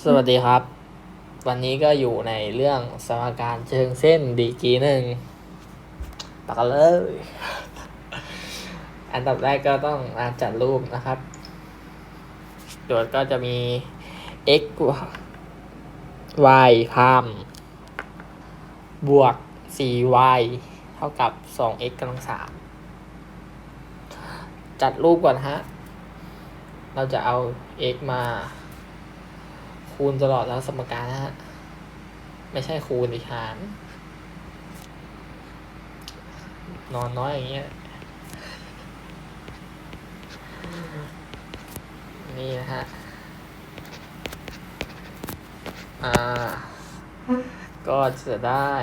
สวัสดีครับ วันนี้ก็อยู่ในเรื่องสมการเชิงเส้นดีกีหนึ่งปากเลย อันดับแรกก็ต้องมาจัดรูปนะครับ โจทย์ก็จะมี x y พามบวก 4y เท่ากับ 2x กำลังสามจัดรูปก่อนฮะ เราจะเอา x มา คูณตลอดแล้วสมการนะฮะ ไม่ใช่คูณอีกหาร นอนน้อยอย่างเงี้ย นี่นะฮะ อ่า ก็จะได้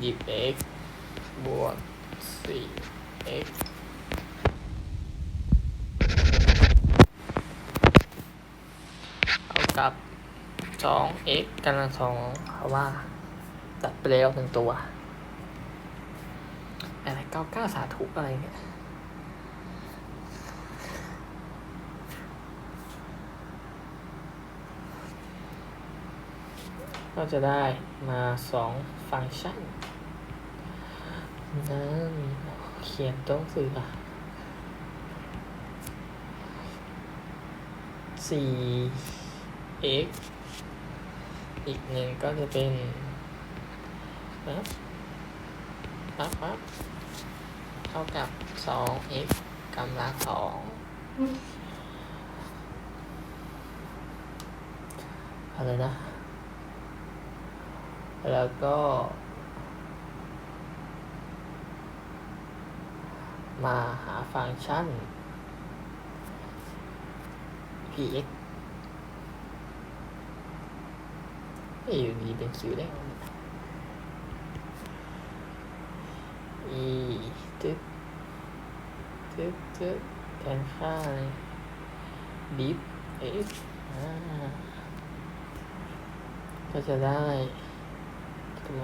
หยิบ x บวก 4x เท่ากับ 2x กำลังสองเพราะว่าตัดไปแล้วหนึ่งตัวอะไรเก้าเก้าสาธุอะไรเนี่ยก็จะได้มาสองฟังก์ชัน นั่นเขียนต้องสื่ออะสี่ x อีกหนึ่งก็จะเป็นปั๊บปั๊บปั๊บเท่ากับสอง x กำลังสองอะไรนะ แล้วก็ มาหาฟังก์ชัน px ไม่อยู่ดีเป็น q ได้ e ตึ๊ดตึ๊ดตึ๊ดแทนค่าเลย div x ก็จะได้ทำไม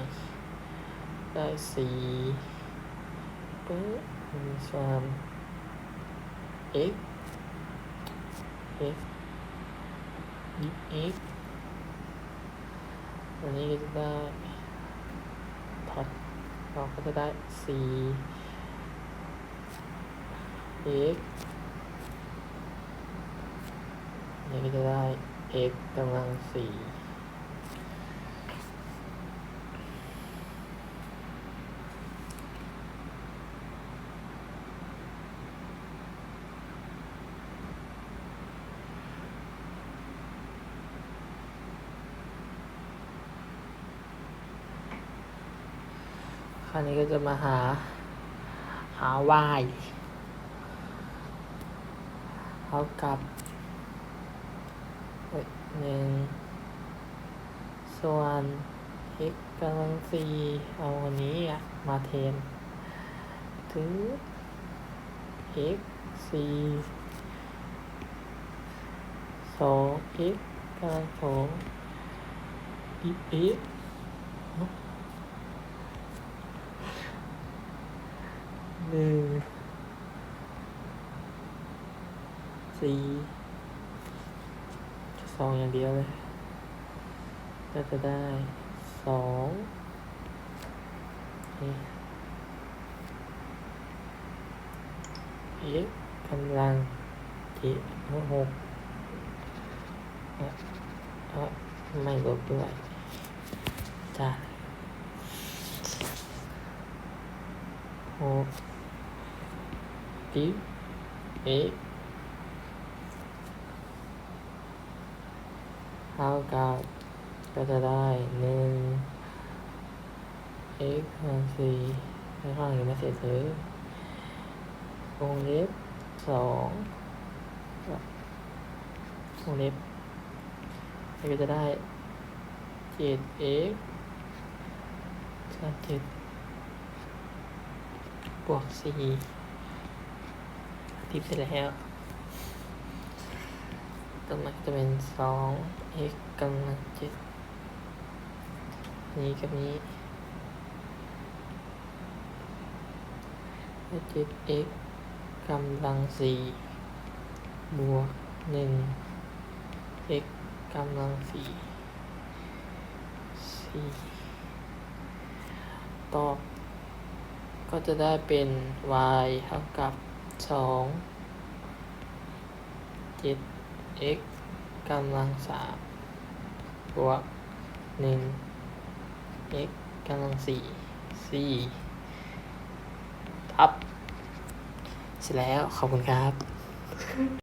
ได้สี่ปึ๊บ มีส่วน x x div x อันนี้ก็จะได้ท็อปเราก็จะได้4 x อันนี้ก็จะได้ x กำลังสี่ คราวนี้ก็จะมาหา หา y เท่ากับหนึ่งส่วน x กำลังสี่เอาอันนี้อะมาเทนถึง x สี่สอง x กำลังสองอีเอ๊ะ หนึ่งสี่สองอย่างเดียวเลยก็จะได้สองนี่ x กำลังที่หกอะอะไม่ลบด้วยจ้าหก ดิฟ x เท่ากับก็จะได้หนึ่ง x กำลังสี่ข้างล่างยังไม่เสร็จเลยวงเล็บสองวงเล็บแล้วก็จะได้เจ็ด x จะเจ็ดบวกสี่ ทิปเสร็จแล้วต่อมาจะเป็นสอง x กำลังเจ็ดนี้กับนี้เจ็ด x กำลังสี่บวกหนึ่ง x กำลังสี่สี่ตอบก็จะได้เป็น y เท่ากับ สองเจ็ด x กำลังสามบวกหนึ่ง x กำลังสี่สี่ทับเสร็จแล้ว ขอบคุณครับ